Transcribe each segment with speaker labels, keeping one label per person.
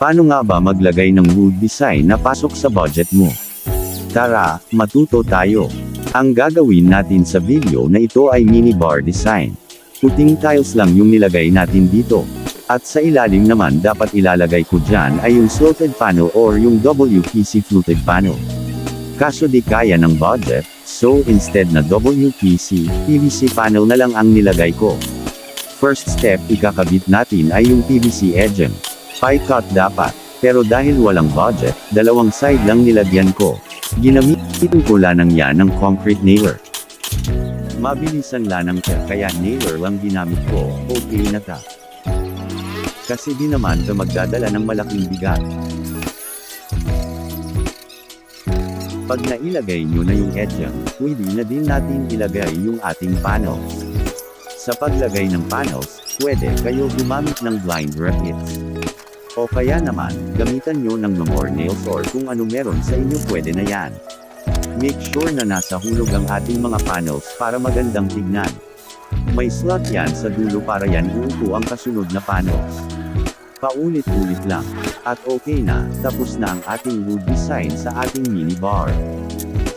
Speaker 1: Paano nga ba maglagay ng wood design na pasok sa budget mo? Tara, matuto tayo. Ang gagawin natin sa video na ito ay mini bar design. Puting tiles lang yung nilagay natin dito. At sa ilalim naman dapat ilalagay ko dyan ay yung slotted panel or yung WPC fluted panel. Kaso di kaya ng budget, so instead na WPC, PVC panel na lang ang nilagay ko. First step ikakabit natin ay yung PVC edging. Pie cut dapat, pero dahil walang budget, dalawang side lang nilagyan ko. Ginamitin ko lanang yan ng concrete nailer. Mabilis ang lanang ka kaya nailer lang ginamit ko, okay na ta. Kasi di naman ka magdadala ng malaking bigat. Pag nailagay nyo na yung edging, pwede na din natin ilagay yung ating panels. Sa paglagay ng panels, pwede kayo gumamit ng blind rackets. O kaya naman, gamitan nyo ng more nails or kung ano meron sa inyo pwede na yan. Make sure na nasa hulog ang ating mga panels para magandang tignan. May slot yan sa dulo para yan uupo ang kasunod na panels. Paulit-ulit lang. At okay na, tapos na ang ating wood design sa ating mini bar.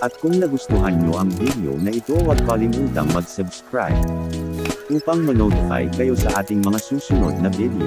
Speaker 1: At kung nagustuhan nyo ang video na ito huwag kalimutang mag-subscribe upang ma-notify kayo sa ating mga susunod na video.